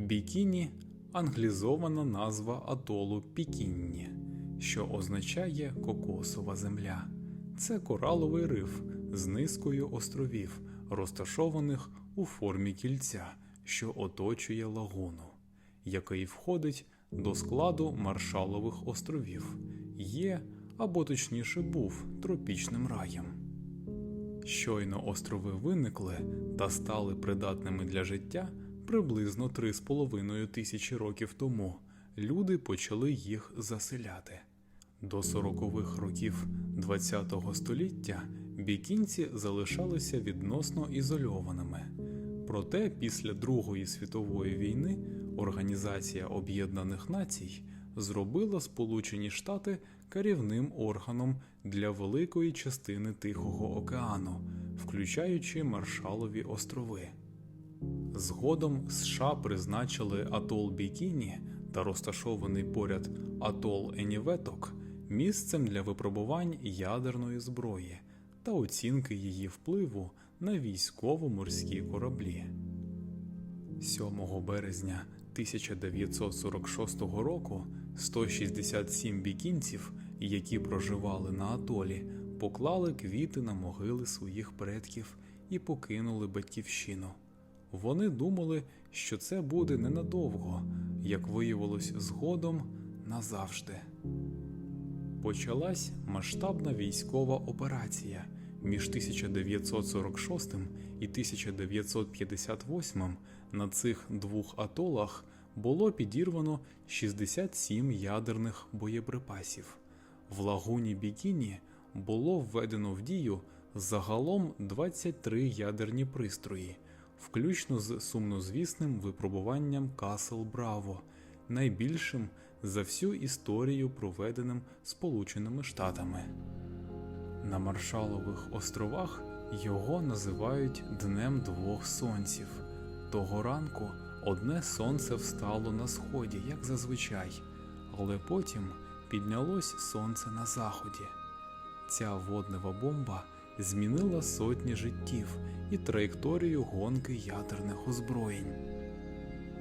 Бікіні англізована назва атолу Пікінні, що означає кокосова земля. Це кораловий риф з низкою островів, розташованих у формі кільця, що оточує лагуну, який входить до складу Маршалових островів, є або точніше був тропічним раєм. Щойно острови виникли та стали придатними для життя приблизно 3,5 тисячі років тому. Люди почали їх заселяти. До 40-х років ХХ століття бікінці залишалися відносно ізольованими. Проте після Другої світової війни Організація Об'єднаних Націй зробила Сполучені Штати керівним органом для великої частини Тихого океану, включаючи Маршалові острови. Згодом США призначили атол Бікіні та розташований поряд атол Еніветок місцем для випробувань ядерної зброї та оцінки її впливу на військово-морські кораблі. 7 березня 1946 року 167 бікінців, які проживали на атолі, поклали квіти на могили своїх предків і покинули батьківщину. Вони думали, що це буде ненадовго, як виявилось згодом назавжди. Почалась масштабна військова операція. Між 1946 і 1958 на цих двох атолах було підірвано 67 ядерних боєприпасів. В лагуні Бікіні було введено в дію загалом 23 ядерні пристрої, включно з сумнозвісним випробуванням Касл Браво, найбільшим за всю історію, проведеним Сполученими Штатами. На Маршалових островах його називають Днем двох сонців. Того ранку одне сонце встало на сході, як зазвичай, але потім піднялось сонце на заході. Ця воднева бомба змінила сотні життів і траєкторію гонки ядерних озброєнь.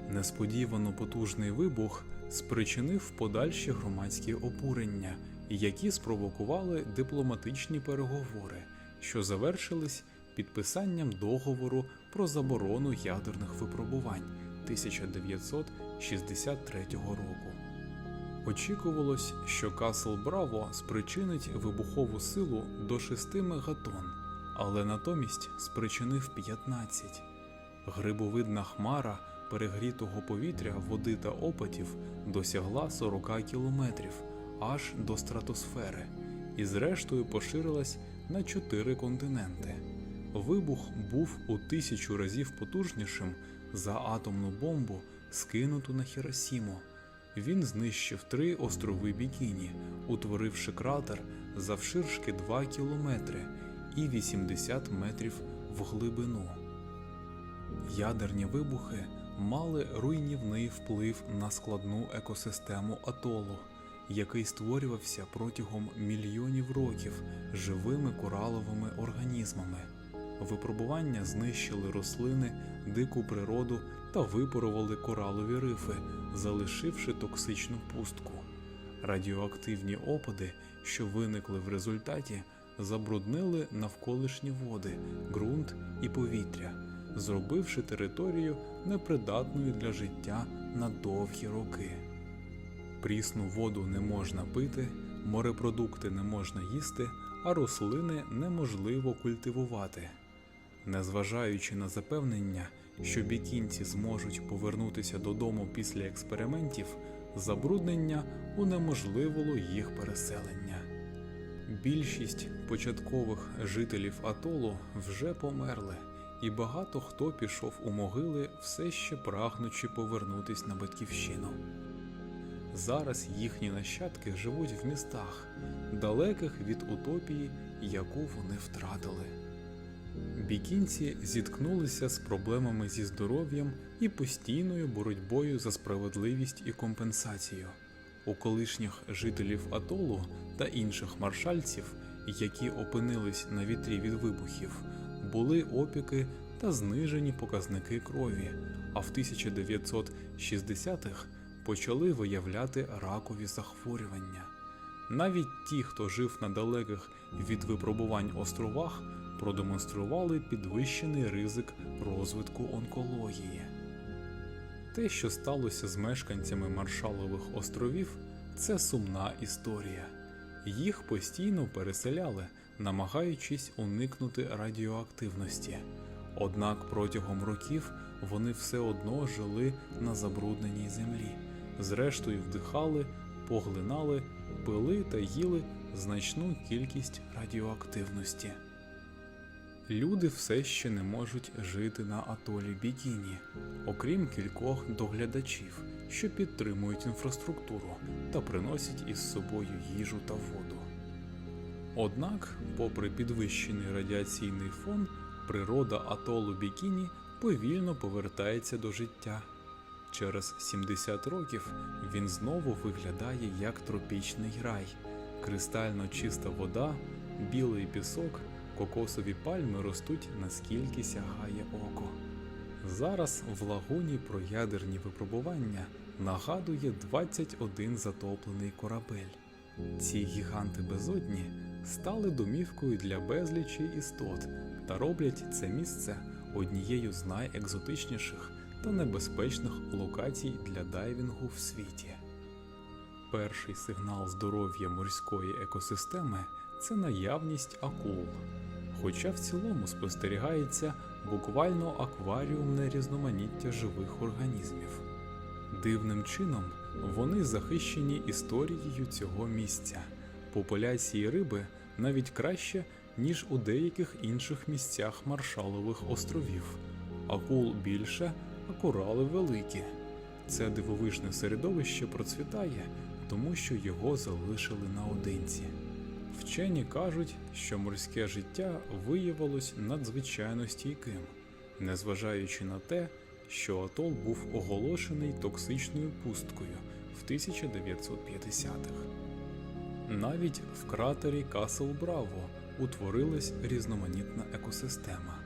Несподівано потужний вибух спричинив подальші громадські обурення, які спровокували дипломатичні переговори, що завершились підписанням договору про заборону ядерних випробувань 1963 року. Очікувалось, що Касл Браво спричинить вибухову силу до 6 мегатон, але натомість спричинив 15. Грибовидна хмара перегрітого повітря, води та опадів досягла 40 кілометрів аж до стратосфери і зрештою поширилась на чотири континенти. Вибух був у тисячу разів потужнішим за атомну бомбу, скинуту на Хіросіму. Він знищив три острови Бікіні, утворивши кратер завширшки 2 кілометри і 80 метрів в глибину. Ядерні вибухи мали руйнівний вплив на складну екосистему атолу, який створювався протягом мільйонів років живими кораловими організмами. Випробування знищили рослини, дику природу та випарували коралові рифи, залишивши токсичну пустку. Радіоактивні опади, що виникли в результаті, забруднили навколишні води, ґрунт і повітря, зробивши територію непридатною для життя на довгі роки. Прісну воду не можна пити, морепродукти не можна їсти, а рослини неможливо культивувати. Незважаючи на запевнення, що бікінці зможуть повернутися додому після експериментів, забруднення унеможливило їх переселення. Більшість початкових жителів атолу вже померли, і багато хто пішов у могили, все ще прагнучи повернутись на батьківщину. Зараз їхні нащадки живуть в містах, далеких від утопії, яку вони втратили. Бікінці зіткнулися з проблемами зі здоров'ям і постійною боротьбою за справедливість і компенсацію. У колишніх жителів атолу та інших маршальців, які опинились на вітрі від вибухів, були опіки та знижені показники крові, а в 1960-х почали виявляти ракові захворювання. Навіть ті, хто жив на далеких від випробувань островах, продемонстрували підвищений ризик розвитку онкології. Те, що сталося з мешканцями Маршалових островів, це сумна історія. Їх постійно переселяли, намагаючись уникнути радіоактивності. Однак протягом років вони все одно жили на забрудненій землі, зрештою вдихали, поглинали, пили та їли значну кількість радіоактивності. Люди все ще не можуть жити на атолі Бікіні, окрім кількох доглядачів, що підтримують інфраструктуру та приносять із собою їжу та воду. Однак, попри підвищений радіаційний фон, природа атолу Бікіні повільно повертається до життя. Через 70 років він знову виглядає як тропічний рай, кристально чиста вода, білий пісок, кокосові пальми ростуть наскільки сягає око. Зараз в лагуні про ядерні випробування нагадує 21 затоплений корабель. Ці гіганти безодні стали домівкою для безлічі істот та роблять це місце однією з найекзотичніших та небезпечних локацій для дайвінгу в світі. Перший сигнал здоров'я морської екосистеми це наявність акул. Хоча в цілому спостерігається буквально акваріумне різноманіття живих організмів. Дивним чином вони захищені історією цього місця. Популяції риби навіть краще, ніж у деяких інших місцях Маршалових островів. Акул більше, а корали великі. Це дивовижне середовище процвітає, тому що його залишили наодинці. Вчені кажуть, що морське життя виявилось надзвичайно стійким, незважаючи на те, що атол був оголошений токсичною пусткою в 1950-х. Навіть в кратері Касл Браво утворилась різноманітна екосистема,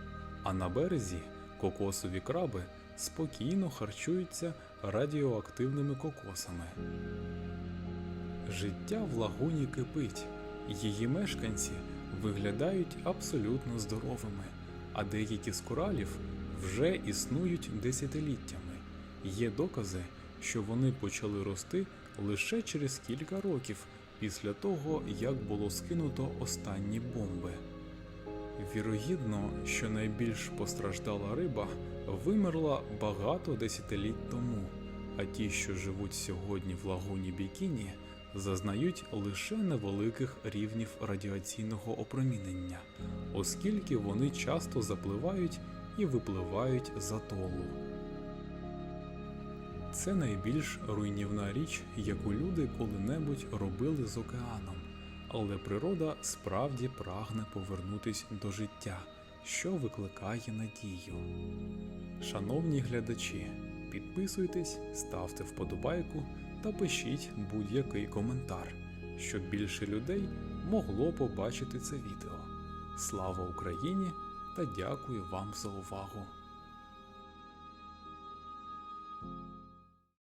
а на березі кокосові краби спокійно харчуються радіоактивними кокосами. Життя в лагуні кипить, її мешканці виглядають абсолютно здоровими, а деякі з коралів вже існують десятиліттями. Є докази, що вони почали рости лише через кілька років після того, як було скинуто останні бомби. Вірогідно, що найбільш постраждала риба вимерла багато десятиліть тому, а ті, що живуть сьогодні в лагуні Бікіні, зазнають лише невеликих рівнів радіаційного опромінення, оскільки вони часто запливають і випливають з атолу. Це найбільш руйнівна річ, яку люди коли-небудь робили з океаном, але природа справді прагне повернутись до життя, що викликає надію. Шановні глядачі, підписуйтесь, ставте вподобайку та пишіть будь-який коментар, щоб більше людей могло побачити це відео. Слава Україні та дякую вам за увагу!